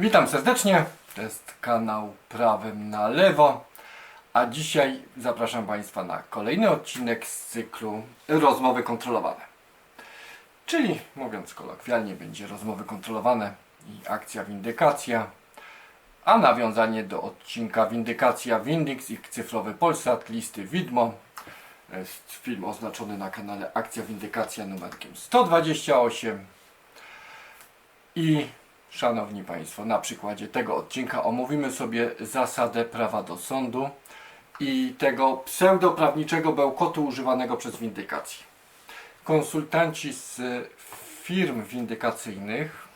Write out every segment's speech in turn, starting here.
Witam serdecznie. To jest kanał Prawem na Lewo. A dzisiaj zapraszam Państwa na kolejny odcinek z cyklu Rozmowy kontrolowane. Czyli, mówiąc kolokwialnie, będzie rozmowy kontrolowane i akcja windykacja, a nawiązanie do odcinka Windykacja Windix i cyfrowy Polsat listy widmo. Jest film oznaczony na kanale Akcja Windykacja numerkiem 128. I szanowni Państwo, na przykładzie tego odcinka omówimy sobie zasadę prawa do sądu i tego pseudoprawniczego bełkotu używanego przez windykację. Konsultanci z firm windykacyjnych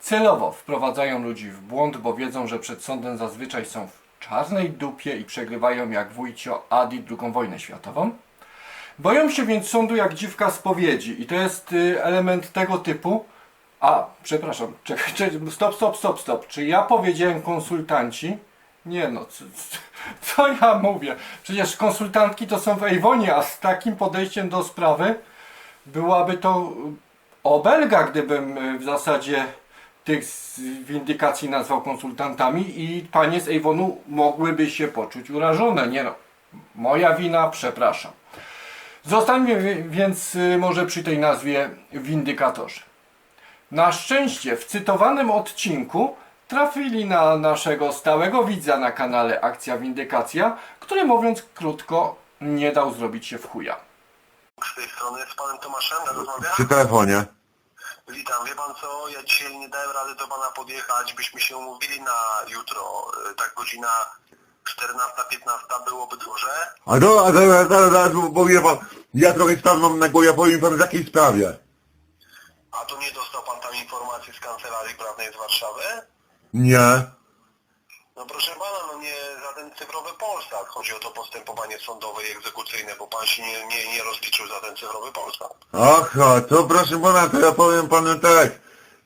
celowo wprowadzają ludzi w błąd, bo wiedzą, że przed sądem zazwyczaj są w czarnej dupie i przegrywają jak wujcio Adi II wojnę światową. Boją się więc sądu jak dziwka spowiedzi i to jest y, element tego typu. A, przepraszam, czekaj, czekaj, stop, stop, stop, stop. Czy ja powiedziałem konsultanci? Nie no, co, co ja mówię? Przecież konsultantki to są w Ejwonie, a z takim podejściem do sprawy byłaby to obelga, gdybym y, w zasadzie tych z windykacji nazwał konsultantami i panie z Ejwonu mogłyby się poczuć urażone. Nie no, moja wina, przepraszam. Zostańmy wi- więc y, może przy tej nazwie windykatorzy. Na szczęście w cytowanym odcinku trafili na naszego stałego widza na kanale Akcja Windykacja, który mówiąc krótko nie dał zrobić się w chuja. Z tej strony z panem Tomaszem rozmawia? Przy telefonie. Witam, wie pan co, ja dzisiaj nie dałem rady do pana podjechać, byśmy się umówili na jutro, y, tak godzina 14-15 byłoby dobrze? A do, a zaraz, zaraz, zaraz, bo, wie pan, ja trochę spraw mam na głowie, ja powiem panu w jakiej sprawie. A to nie dostał pan tam informacji z kancelarii prawnej z Warszawy? Nie. No proszę pana, no nie za ten cyfrowy Polsat, chodzi o to postępowanie sądowe i egzekucyjne, bo pan się nie, nie, nie rozliczył za ten cyfrowy Polsat. Aha, to proszę pana, to ja powiem panu tak.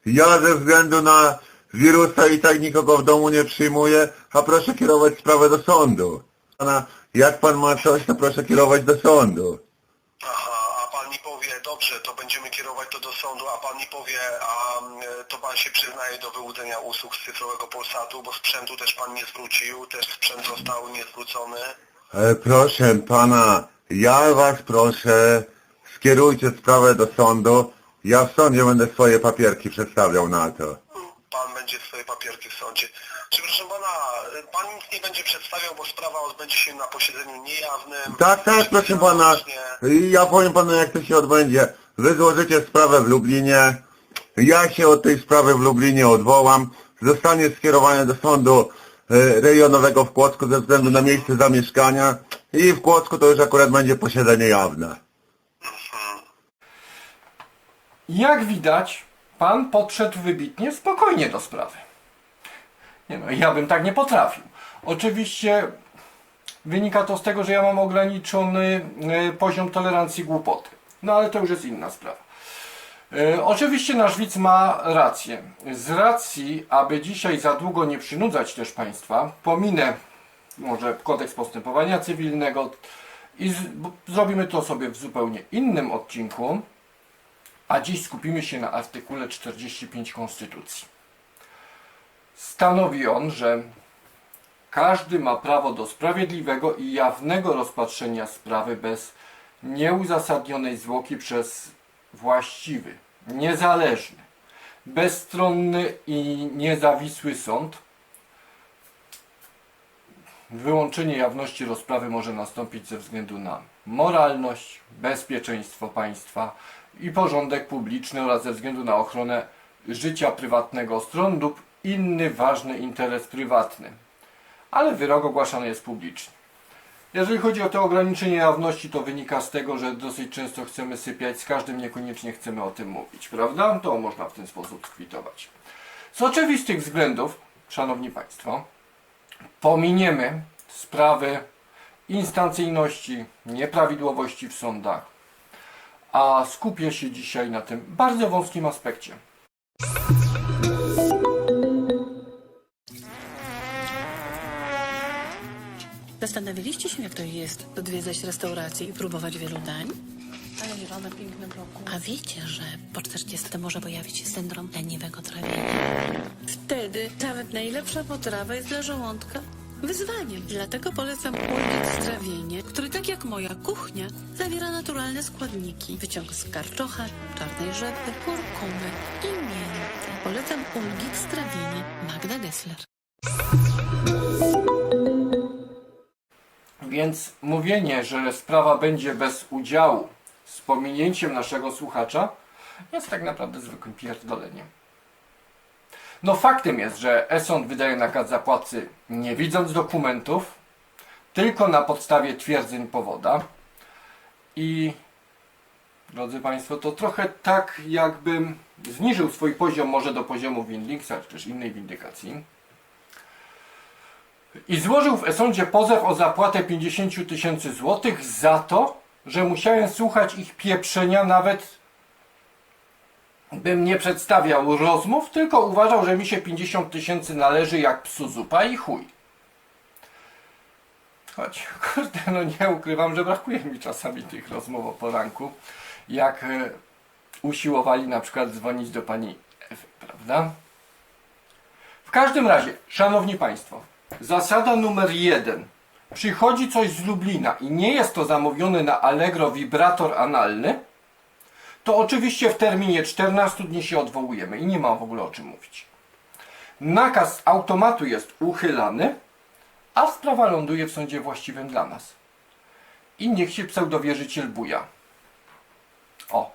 Ja ze względu na wirusa i tak nikogo w domu nie przyjmuję, a proszę kierować sprawę do sądu. Pana, jak pan ma coś, to proszę kierować do sądu. Aha, a pan mi powie, dobrze, to będziemy kierować to do sądu, a pan mi powie, a to pan się przyznaje do wyłudzenia usług z cyfrowego Polsatu, bo sprzętu też pan nie zwrócił, też sprzęt został niezwrócony. E, proszę pana, ja was proszę, skierujcie sprawę do sądu. Ja w sądzie będę swoje papierki przedstawiał na to. Pan będzie swoje papierki w sądzie. Czy proszę pana, pan nic nie będzie przedstawiał, bo sprawa odbędzie się na posiedzeniu niejawnym. Tak, tak, proszę pana. Właśnie. Ja powiem panu jak to się odbędzie. Wy złożycie sprawę w Lublinie. Ja się od tej sprawy w Lublinie odwołam. Zostanie skierowane do sądu e, rejonowego w Kłodzku ze względu na miejsce zamieszkania. I w Kłodzku to już akurat będzie posiedzenie jawne. Jak widać, pan podszedł wybitnie spokojnie do sprawy. Nie no, ja bym tak nie potrafił. Oczywiście wynika to z tego, że ja mam ograniczony e, poziom tolerancji głupoty. No ale to już jest inna sprawa. E, Oczywiście nasz widz ma rację. Z racji, aby dzisiaj za długo nie przynudzać też Państwa, pominę może kodeks postępowania cywilnego i z, zrobimy to sobie w zupełnie innym odcinku, a dziś skupimy się na artykule 45 Konstytucji. Stanowi on, że każdy ma prawo do sprawiedliwego i jawnego rozpatrzenia sprawy bez nieuzasadnionej zwłoki przez właściwy, niezależny, bezstronny i niezawisły sąd. Wyłączenie jawności rozprawy może nastąpić ze względu na moralność, bezpieczeństwo państwa i porządek publiczny oraz ze względu na ochronę życia prywatnego stron lub inny ważny interes prywatny. Ale wyrok ogłaszany jest publicznie. Jeżeli chodzi o to ograniczenie jawności, to wynika z tego, że dosyć często chcemy sypiać, z każdym niekoniecznie chcemy o tym mówić, prawda? To można w ten sposób skwitować. Z oczywistych względów, Szanowni Państwo, pominiemy sprawy instancyjności, nieprawidłowości w sądach, a skupię się dzisiaj na tym bardzo wąskim aspekcie. Zastanawialiście się, jak to jest odwiedzać restauracje i próbować wielu dań? Ale bloku. A wiecie, że po 40 może pojawić się syndrom leniwego trawienia? Wtedy nawet najlepsza potrawa jest dla żołądka wyzwaniem. Dlatego polecam Ulgit Strawienie, który tak jak moja kuchnia zawiera naturalne składniki. Wyciąg z karczocha, czarnej rzepy, kurkumy i mięty. Polecam Ulgit Strawienie Magda Gessler. Więc mówienie, że sprawa będzie bez udziału z pominięciem naszego słuchacza jest tak naprawdę zwykłym pierdoleniem. No faktem jest, że e-sąd wydaje nakaz zapłaty nie widząc dokumentów, tylko na podstawie twierdzeń powoda. I drodzy Państwo, to trochę tak jakbym zniżył swój poziom może do poziomu Windlinksa, czy też innej windykacji i złożył w e-sądzie pozew o zapłatę 50 000 tysięcy złotych za to, że musiałem słuchać ich pieprzenia nawet bym nie przedstawiał rozmów, tylko uważał, że mi się 50 tysięcy należy jak psu zupa i chuj. Choć, kurde, no nie ukrywam, że brakuje mi czasami tych rozmów o poranku, jak e, usiłowali na przykład dzwonić do pani Ewy, prawda? W każdym razie, szanowni państwo, zasada numer jeden. Przychodzi coś z Lublina i nie jest to zamówiony na Allegro wibrator analny, to oczywiście w terminie 14 dni się odwołujemy i nie ma w ogóle o czym mówić. Nakaz automatu jest uchylany, a sprawa ląduje w sądzie właściwym dla nas. I niech się pseudowierzyciel buja. O,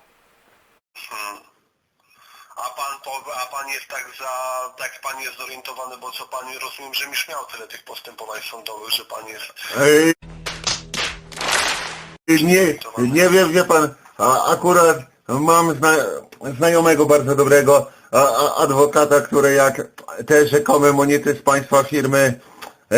A pan, jest tak za, tak pan jest zorientowany, bo co pan, rozumiem, że już miał tyle tych postępowań sądowych, że pan jest... Ej, Nie, nie wiem, wie pan, a akurat mam zna, znajomego bardzo dobrego a, a, adwokata, który jak te rzekome monety z państwa firmy e,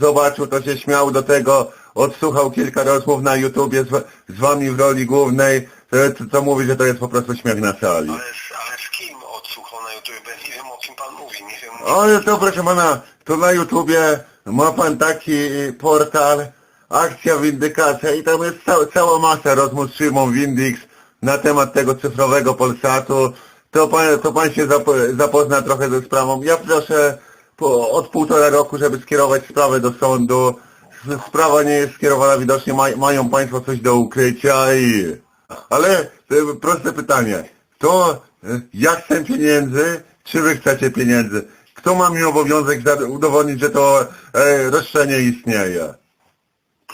zobaczył, to się śmiał do tego, odsłuchał kilka rozmów na YouTubie z, z wami w roli głównej, e, to, to mówi, że to jest po prostu śmiech na sali. Ale, z- ale z kim odsłuchał YouTube? Nie wiem o kim pan mówi, nie wiem... Ale to proszę pana, to na YouTubie ma pan taki portal Akcja Windykacja i tam jest ca cała masa rozmów z firmą Windix na temat tego cyfrowego Polsatu. To pan, to pan się zapo zapozna trochę ze sprawą. Ja proszę po, od półtora roku, żeby skierować sprawę do sądu. Sprawa nie jest skierowana widocznie, ma mają państwo coś do ukrycia i... Ale e, proste pytanie. To ja chcę pieniędzy, czy wy chcecie pieniędzy? Kto ma mi obowiązek za- udowodnić, że to e, roszczenie istnieje?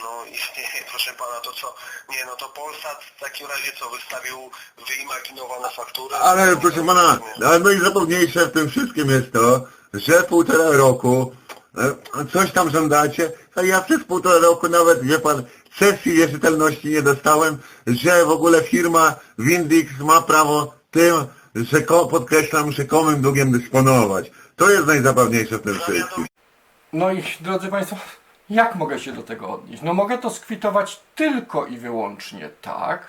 No istnieje, proszę pana, to co? Nie, no to Polsat w takim razie co, wystawił wyimaginowane faktury? Ale proszę pana, ale najzabawniejsze w tym wszystkim jest to, że półtora roku e, coś tam żądacie, a ja przez półtora roku nawet, wie pan, sesji wierzytelności nie dostałem, że w ogóle firma Windix ma prawo tym, rzeko, podkreślam, rzekomym długiem dysponować. To jest najzabawniejsze w tym wszystkim. No i drodzy Państwo, jak mogę się do tego odnieść? No mogę to skwitować tylko i wyłącznie tak,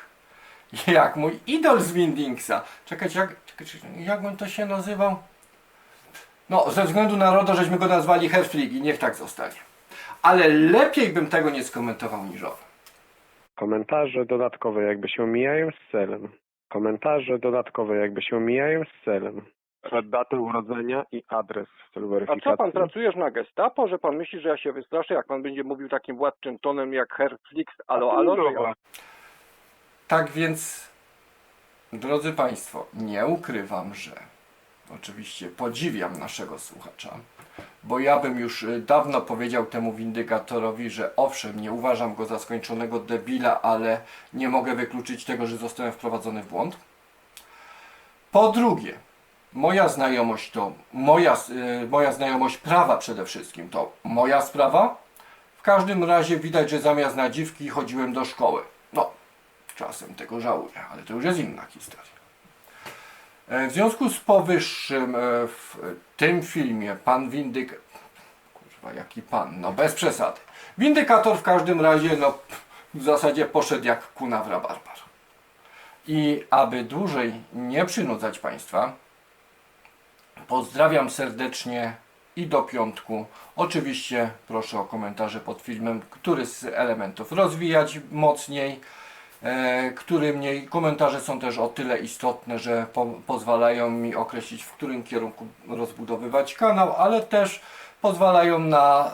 jak mój idol z Windingsa. Czekajcie, jak, czekajcie, jak on to się nazywał? No, ze względu na RODO, żeśmy go nazwali Herfrig i niech tak zostanie. Ale lepiej bym tego nie skomentował niż on. Komentarze dodatkowe jakby się mijają z celem. Komentarze dodatkowe jakby się mijają z celem. Datę urodzenia i adres w celu A weryfikacji. co pan pracujesz na gestapo, że pan myśli, że ja się wystraszę, jak pan będzie mówił takim władczym tonem jak Herflix, alo, alo, ja... Tak więc, drodzy Państwo, nie ukrywam, że oczywiście podziwiam naszego słuchacza, bo ja bym już y, dawno powiedział temu windykatorowi, że owszem, nie uważam go za skończonego debila, ale nie mogę wykluczyć tego, że zostałem wprowadzony w błąd. Po drugie, moja znajomość to moja, y, moja znajomość prawa przede wszystkim to moja sprawa. W każdym razie widać, że zamiast na dziwki chodziłem do szkoły. No, Czasem tego żałuję, ale to już jest inna historia. E, W związku z powyższym e, w tym filmie pan windyk... Kurwa, jaki pan? No bez przesady. Windykator w każdym razie, no w zasadzie poszedł jak kunawra barbar. I aby dłużej nie przynudzać państwa, pozdrawiam serdecznie i do piątku. Oczywiście proszę o komentarze pod filmem, który z elementów rozwijać mocniej który mnie, komentarze są też o tyle istotne, że po, pozwalają mi określić, w którym kierunku rozbudowywać kanał, ale też pozwalają na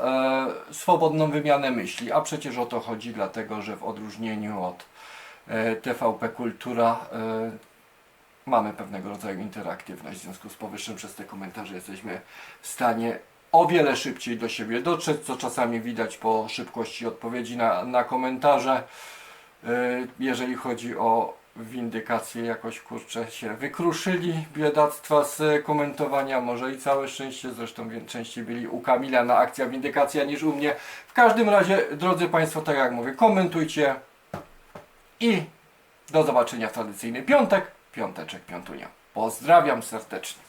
e, swobodną wymianę myśli, a przecież o to chodzi, dlatego że w odróżnieniu od e, TVP Kultura e, mamy pewnego rodzaju interaktywność. W związku z powyższym przez te komentarze jesteśmy w stanie o wiele szybciej do siebie dotrzeć, co czasami widać po szybkości odpowiedzi na, na komentarze. Yy, Jeżeli chodzi o windykację, jakoś kurczę się wykruszyli biedactwa z komentowania, może i całe szczęście, zresztą częściej byli u Kamila na akcja windykacja niż u mnie. W każdym razie, drodzy Państwo, tak jak mówię, komentujcie i do zobaczenia w tradycyjny piątek, piąteczek, piątunia. Pozdrawiam serdecznie.